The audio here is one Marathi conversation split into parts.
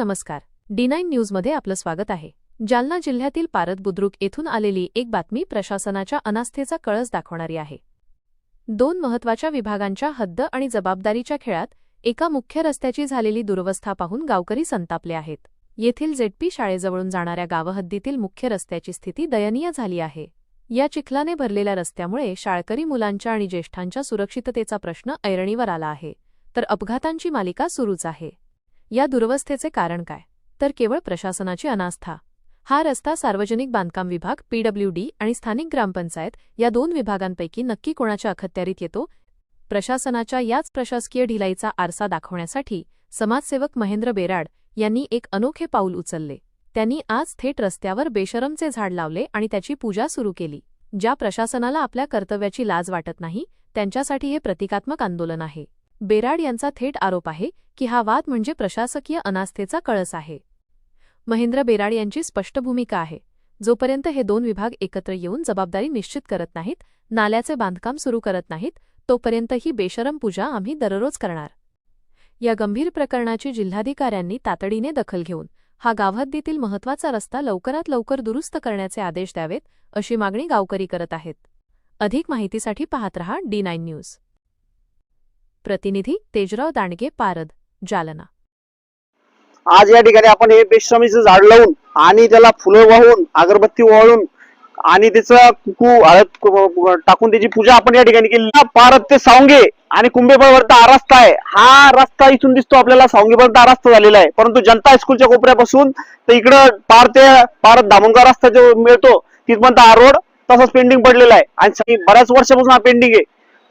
नमस्कार. डी नाईन न्यूजमध्ये आपलं स्वागत आहे. जालना जिल्ह्यातील पारद बुद्रुक येथून आलेली एक बातमी प्रशासनाच्या अनास्थेचा कळस दाखवणारी आहे. दोन महत्त्वाच्या विभागांच्या हद्द आणि जबाबदारीच्या खेळात एका मुख्य रस्त्याची झालेली दुरवस्था पाहून गावकरी संतापले आहेत. येथील जेडपी शाळेजवळून जाणाऱ्या गावहद्दीतील मुख्य रस्त्याची स्थिती दयनीय झाली आहे. या चिखलाने भरलेल्या रस्त्यामुळे शाळकरी मुलांच्या आणि ज्येष्ठांच्या सुरक्षिततेचा प्रश्न ऐरणीवर आला आहे. तर अपघातांची मालिका सुरूच आहे. या दुरवस्थेचे कारण काय? तर केवळ प्रशासनाची अनास्था. हा रस्ता सार्वजनिक बांधकाम विभाग पीडब्ल्यूडी आणि स्थानिक ग्रामपंचायत या दोन विभागांपैकी नक्की कोणाच्या अखत्यारीत येतो? प्रशासनाच्या याच प्रशासकीय ढिलाईचा आरसा दाखवण्यासाठी समाजसेवक महेंद्र बेराड यांनी एक अनोखे पाऊल उचलले. त्यांनी आज थेट रस्त्यावर बेशरमचे झाड लावले आणि त्याची पूजा सुरू केली. ज्या प्रशासनाला आपल्या कर्तव्याची लाज वाटत नाही त्यांच्यासाठी हे प्रतिकात्मक आंदोलन आहे. बेराड यांचा थेट आरोप आहे की हा वाद म्हणजे प्रशासकीय अनास्थेचा कळस आहे. महेंद्र बेराड यांची स्पष्ट भूमिका आहे. जोपर्यंत हे दोन विभाग एकत्र येऊन जबाबदारी निश्चित करत नाहीत नाल्याचे बांधकाम सुरू करत नाहीत तोपर्यंत ही बेशरम पूजा आम्ही दररोज करणार. या गंभीर प्रकरणाची जिल्हाधिकाऱ्यांनी तातडीने दखल घेऊन हा गावहद्दीतील महत्त्वाचा रस्ता लवकरात लवकर दुरुस्त करण्याचे आदेश द्यावेत अशी मागणी गावकरी करत आहेत. अधिक माहितीसाठी पाहत रहा डी नाईन न्यूज. प्रतिनिधी तेजराव दांडगे पारद जालना. आज या ठिकाणी आपण हे बेश्रमीचं झाड लावून आणि त्याला फुलं वाहून अगरबत्ती वाळून आणि त्याचं कुकू हळद टाकून त्याची पूजा आपण या ठिकाणी केली. पारद ते सावंगे आणि कुंभेपर्यंत हा रस्ता आहे. हा रस्ता इथून दिसतो आपल्याला सावंगेपर्यंत हा रस्ता झालेला आहे. परंतु जनता हायस्कूलच्या कोपऱ्यापासून तर इकडं पार ते पारत दामणगाव रस्ता जो मिळतो तिथपर्यंत हा रोड तसाच पेंडिंग पडलेला आहे. आणि बऱ्याच वर्षापासून हा पेंडिंग आहे.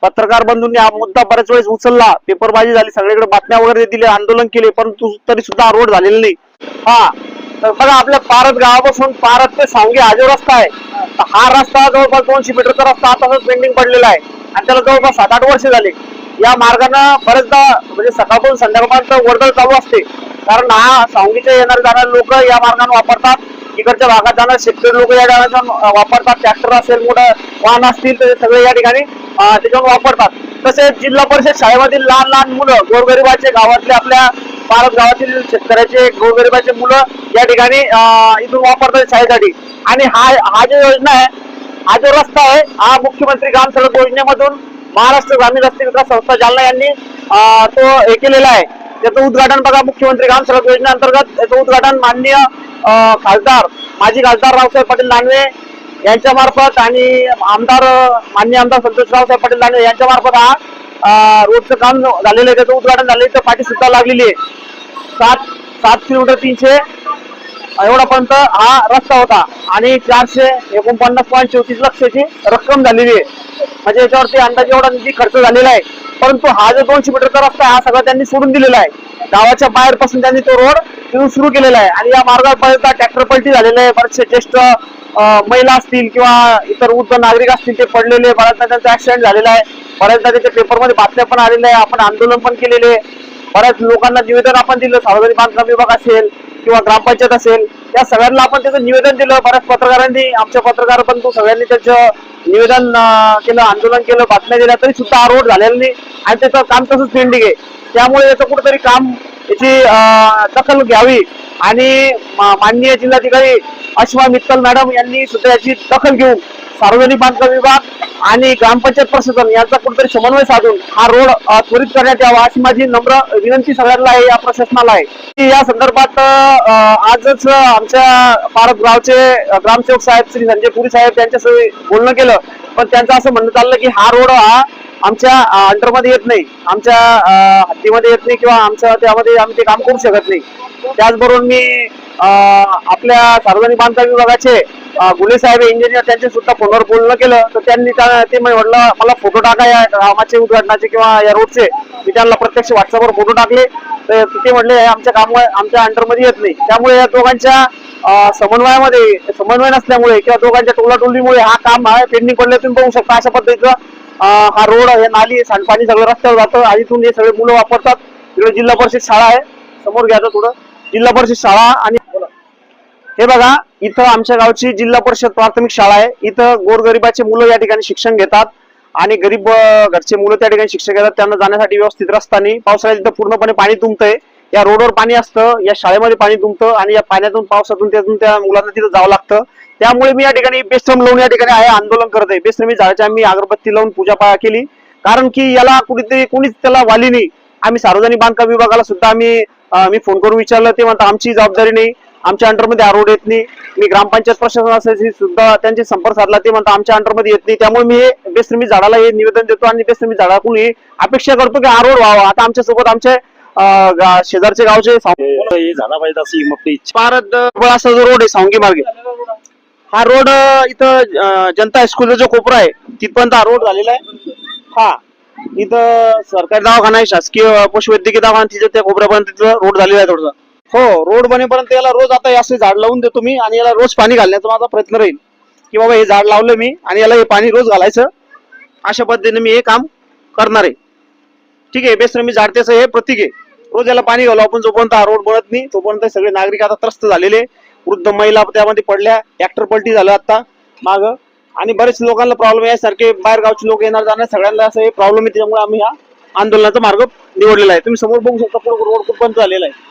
पत्रकार बंधूंनी हा मुद्दा बऱ्याच वेळेस उचलला. पेपरबाजी झाली सगळीकडे बातम्या वगैरे दिले आंदोलन केले परंतु तरी सुद्धा आरोड रोड झालेला नाही. हा तर बघा आपल्या पारत गावापासून पारत ते सांगे हा जो रस्ता आहे तर हा रस्ता जवळपास दोनशे मीटरचा रस्ता आता पेंडिंग पडलेला आहे. आणि त्याला जवळपास सात आठ वर्ष झाले. या मार्गानं बरेचदा म्हणजे सकाळपासून संध्याकाळपर्यंत वर्दळ चालू असते. कारण हा सांगलीचे येणारे जाणारे लोक या मार्गाने वापरतात. इकडच्या भागात जाणारे शेतकरी लोक या ठिकाणी वापरतात. ट्रॅक्टर असेल मोठं वाहन असतील तर सगळे या ठिकाणी अं, वापरतात. तसेच जिल्हा परिषद शाळेमधील लहान लहान मुलं गोरगरिबाचे गावातले आपल्या भारत गावातील शेतकऱ्याचे गोरगरिबाचे मुलं या ठिकाणी इथून वापरतात शाळेसाठी. आणि हा हा जो योजना आहे हा जो रस्ता आहे हा मुख्यमंत्री ग्राम सडक योजनेमधून महाराष्ट्र ग्रामीण रस्ते विकास संस्था जालना यांनी तो हे केलेला आहे. त्याचं उद्घाटन बघा मुख्यमंत्री ग्राम सडक योजनेअंतर्गत याचं उद्घाटन माननीय खासदार माजी खासदार रावसाहेब पाटील दानवे यांच्या मार्फत आणि आमदार मान्य आमदार संतोष रावसाहेब पाटील दानवे यांच्या मार्फत हा रोडचं काम झालेलं आहे. त्याचं उद्घाटन झालेलं आहे. पाठी सुद्धा लागलेली आहे. सात सात किलोमीटर तीनशे एवढापर्यंत हा रस्ता होता. आणि चारशे एकोणपन्नास पॉईंट चौतीस लक्षाची रक्कम झालेली आहे. म्हणजे याच्यावरती अंदाजे एवढा निधी खर्च झालेला आहे. परंतु हा जो दोनशे मीटरचा रस्ता आहे हा सगळा त्यांनी सोडून दिलेला आहे. गावाच्या बाहेर पासून त्यांनी तो रोड सुरू केलेला आहे. आणि या मार्गापर्यंत ट्रॅक्टर पलटी झालेले आहे. बरेचसे ज्येष्ठ महिला असतील किंवा इतर वृद्ध नागरिक असतील ते पडलेले बऱ्याचदा त्यांचा ऍक्सिडेंट झालेला आहे. बऱ्याचदा त्याच्या पेपरमध्ये बातम्या पण आलेल्या आहे. आपण आंदोलन पण केलेले आहे. बऱ्याच लोकांना निवेदन आपण दिलं. सार्वजनिक बांधकाम विभाग असेल किंवा ग्रामपंचायत असेल या सगळ्यांना आपण त्याचं निवेदन दिलं. बऱ्याच पत्रकारांनी आमच्या पत्रकार पण तो सगळ्यांनी त्याचं निवेदन केलं आंदोलन केलं बातम्या दिल्या. तरी सुद्धा आरोप झालेला नाही. आणि त्याचं काम तसंच पेंडिंग आहे. त्यामुळे याचं कुठेतरी काम याची दखल घ्यावी. आणि मा- माननीय जिल्हाधिकारी अश्मा मित्तल मॅडम यांनी सुद्धा याची दखल घेऊन सार्वजनिक बांधकाम विभाग आणि ग्रामपंचायत प्रशासन यांचा कुठेतरी समन्वय साधून हा रोड त्वरित करण्यात यावा अशी माझी नम्र विनंती सगळ्यांना आहे या प्रशासनाला आहे. की या संदर्भात आजच आमच्या पारद गावचे ग्रामसेवक साहेब श्री संजय पुरी साहेब यांच्यासोबत बोलणं केलं. पण त्यांचं असं म्हणणं चाललं की हा रोड हा आमच्या अंडरमध्ये येत नाही. आमच्या हत्तीमध्ये हद्दीमध्ये येत नाही किंवा आमच्या त्यामध्ये आम्ही ते काम करू शकत नाही. त्याचबरोबर मी अ, आपल्या सार्वजनिक बांधकाम विभागाचे गुले साहेब इंजिनियर त्यांचे सुद्धा फोनवर बोलणं केलं. तर त्यांनी त्या- ते म्हटलं मला फोटो टाका या कामाचे उद्घाटनाचे किंवा या रोडचे. मी त्यांना प्रत्यक्ष व्हॉट्सअपवर फोटो टाकले. तर ते म्हटले हे आमच्या काम आमच्या अंडरमध्ये येत नाही. त्यामुळे या दोघांच्या समन्वयामध्ये समन्वय नसल्यामुळे किंवा दोघांच्या टोलाटोलीमुळे हा काम आहे पेंडिंग पडले तुम्ही बघू शकता अशा पद्धतीचं हा रोड हे नाली सांडपाणी सगळं रस्त्यावर जातं. आणि इथून हे सगळे मुलं वापरतात. इकडे जिल्हा परिषद शाळा आहे. समोर घ्यायचं थोडं. जिल्हा परिषद शाळा आणि हे बघा इथं आमच्या गावची जिल्हा परिषद प्राथमिक शाळा आहे. इथं गोरगरिबाचे मुलं या ठिकाणी शिक्षण घेतात आणि गरीब घरचे मुलं त्या ठिकाणी शिक्षण घेतात. त्यांना जाण्यासाठी व्यवस्थित रस्ता नाही पावसाळ्यात इथं पूर्णपणे पाणी तुंबतंय. या रोडवर पाणी असतं या शाळेमध्ये पाणी तुंबतं आणि या पाण्यातून पावसातून त्यातून त्या मुलांना तिथं जावं लागतं. त्यामुळे मी या ठिकाणी बेश्रम लावून या ठिकाणी आहे आंदोलन करत आहे. बेश्रमी झाडाची आम्ही अगरबत्ती लावून पूजा केली. कारण की याला कुठेतरी कोणीच त्याला वाली नाही. आम्ही सार्वजनिक बांधकाम विभागाला सुद्धा आम्ही मी फोन करून विचारलं ते म्हणतात आमची जबाबदारी नाही. आमच्या अंडरमध्ये हा रोड येत नाही. मी ग्रामपंचायत प्रशासनाशी सुद्धा त्यांचे संपर्क साधला ते म्हणतात आमच्या अंडरमध्ये येत नाही. त्यामुळे मी हे बेश्रमी झाडाला हे निवेदन देतो आणि बेश्रमी झाडाकडून ही अपेक्षा करतो की हा रोड व्हावा. आता आमच्यासोबत आमचे अं, गा- शेजारचे गावचे हे झाला पाहिजे अशी भारत अं, असा जो रोड आहे सावंगी मार्गे. हा रोड इथं जनता हायस्कूलचा जो कोपरा आहे तिथपर्यंत हा रोड झालेला आहे. हा. इथं सरकारी दवाखाना आहे शासकीय पशुवैद्यकीय दवाखाना तिथे त्या कोपऱ्यापर्यंत तिथं रोड झालेला आहे थोडसा. हो रोड बनेपर्यंत याला रोज आता असे झाड लावून देतो मी आणि याला रोज पाणी घालण्याचा माझा प्रयत्न राहील. की बाबा हे झाड लावलं मी आणि याला हे पाणी रोज घालायचं. अशा पद्धतीने मी हे काम करणार आहे. ठीक आहे बेश्रमी झाड त्याचं हे प्रतीक आहे. रोज याला पाणी घालू आपण जोपर्यंत हा रोड बनत नाही तोपर्यंत सगळे नागरिक आता त्रस्त झालेले वृद्ध महिला त्यामध्ये पडल्या ऍक्टर पलटी झालं आता माग. आणि बरेच लोकांना प्रॉब्लेम आहे यासारखे बाहेर गावचे लोक येणार जाणार सगळ्यांना असं हे प्रॉब्लेम आहे त्यामुळे आम्ही हा आंदोलनाचा मार्ग निवडलेला आहे. तुम्ही समोर बघू शकता रोड खूप बंद झालेला आहे.